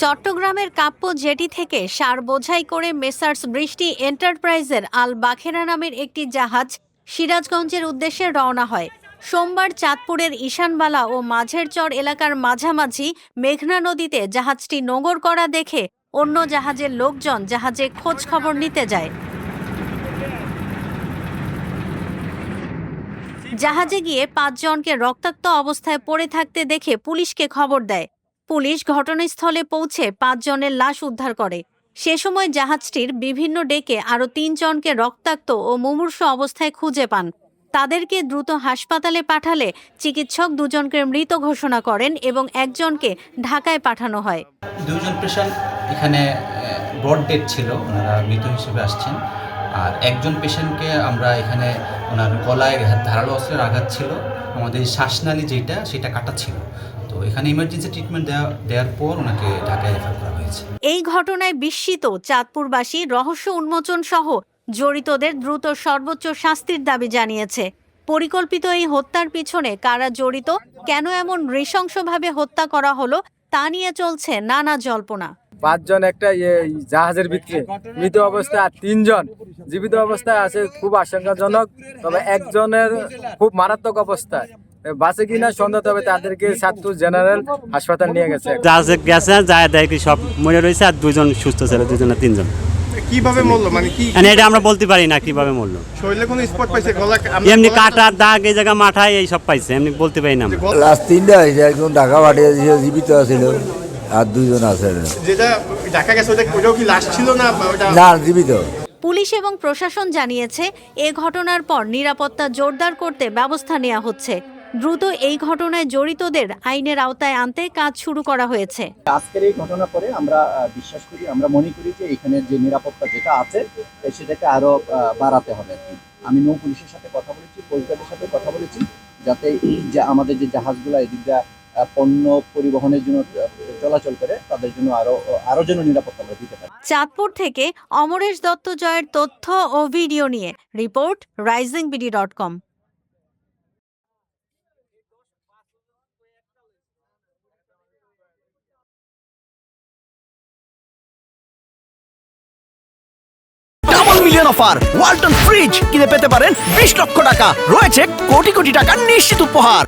চট্টগ্রামের কাপ্য জেটি থেকে সার বোঝাই করে মেসার্স বৃষ্টি এন্টারপ্রাইজের আল বাখেরা নামের একটি জাহাজ সিরাজগঞ্জের উদ্দেশ্যে রওনা হয়। সোমবার চাঁদপুরের ঈশানবালা ও মাঝের চর এলাকার মাঝামাঝি মেঘনা নদীতে জাহাজটি নোঙর করা দেখে অন্য জাহাজের লোকজন জাহাজে খোঁজ খবর নিতে যায়। জাহাজে গিয়ে পাঁচজনকে রক্তাক্ত অবস্থায় পড়ে থাকতে দেখে পুলিশকে খবর দেয়। পুলিশ ঘটনাস্থলে পৌঁছে পাঁচজনের লাশ উদ্ধার করে। সে সময় জাহাজটির বিভিন্ন ডেকে আরও তিনজনকে রক্তাক্ত ও মুমূর্ষ অবস্থায় খুঁজে পান। তাদেরকে দ্রুত হাসপাতালে পাঠালে চিকিৎসক দুজনকে মৃত ঘোষণা করেন এবং একজনকে ঢাকায় পাঠানো হয়। দুজন পেশেন্ট এখানে ব্রড ডেড ছিল, ওনারা মৃত হিসেবে আসছেন। আর একজন পেশেন্টকে আমরা এখানে ওনার গলায় ধারালো অস্ত্রের আঘাত ছিল। আমাদের শ্বাসনালী যেটা, সেটা কাটা ছিল। তো এখানে ইমার্জেন্সি ট্রিটমেন্ট দেওয়া দেওয়ার পর ওনাকে ঢাকায় রেফার করা হয়েছে। এই ঘটনায় বিস্মিত চাঁদপুরবাসী রহস্য উন্মোচন সহ জড়িতদের দ্রুত সর্বোচ্চ শাস্তির দাবি জানিয়েছে। পরিকল্পিত এই হত্যার পিছনে কারা জড়িত কেন এমন নৃশংসভাবে হত্যা করা হলো তা নিয়ে চলছে নানা জল্পনা। পাঁচজন একটা ইয়ে জাহাজের ভিতরে। মৃত অবস্থায় আর তিনজন জীবিত অবস্থায় আছে খুব আশঙ্কাজনক। তবে একজনের খুব মারাত্মক অবস্থায়। বাসে কিনা সন্ধ্যা তবে তাদেরকে সাতপুর জেনারেল হাসপাতাল নিয়ে গেছে। গেছে যায় দেখি সব মরে রয়েছে আর দুজন সুস্থ ছিল দুজন না তিনজন। কীভাবে মরলো? মানে কি মানে এটা আমরা বলতে পারি না কীভাবে মরলো। শরীরে কোনো স্পট পাইছে? গলা এমনি কাটার দাগ এই জায়গা মাথায় এই সব পাইছে এমনি বলতে পারি না লাস্ট তিনটা হয়েছে একজন ঢাকা পাঠিয়ে দিয়েছে জীবিত আছিল আর দুইজন আছে। যেটা দেখা গেছে ওটা ওটাও কি লাশ ছিল না না জীবিত। পুলিশ এবং প্রশাসন জানিয়েছে এ ঘটনার পর নিরাপত্তা জোরদার করতে ব্যবস্থা নেওয়া হচ্ছে। দ্রুত এই ঘটনায় জড়িতদের আইনের আওতায় আনতে কাজ শুরু করা হয়েছে। আজকের এই ঘটনার পরে আমরা বিশ্বাস করি আমরা মনে করি যে এখানে যে নিরাপত্তা যেটা আছে সেটাকে আরও বাড়াতে হবে আমি নৌ পুলিশের সাথে কথা বলেছি কলকাতার সাথে কথা বলেছি যাতে এই যে আমাদের যে জাহাজগুলো এদিকটা পণ্য পরিবহনের জন্য চলাচল করে তাদের জন্য আরও আরও যেন নিরাপত্তা আমরা দিতে পারি। চাঁদপুর থেকে অমরেশ দত্ত জয়ের তথ্য ও ভিডিও নিয়ে report rising BD dot com. Double million offer Walton fridge কিনে পেতে পারেন বিশ লক্ষ টাকা। রয়েছে কোটি কোটি টাকার নিশ্চিত উপহার।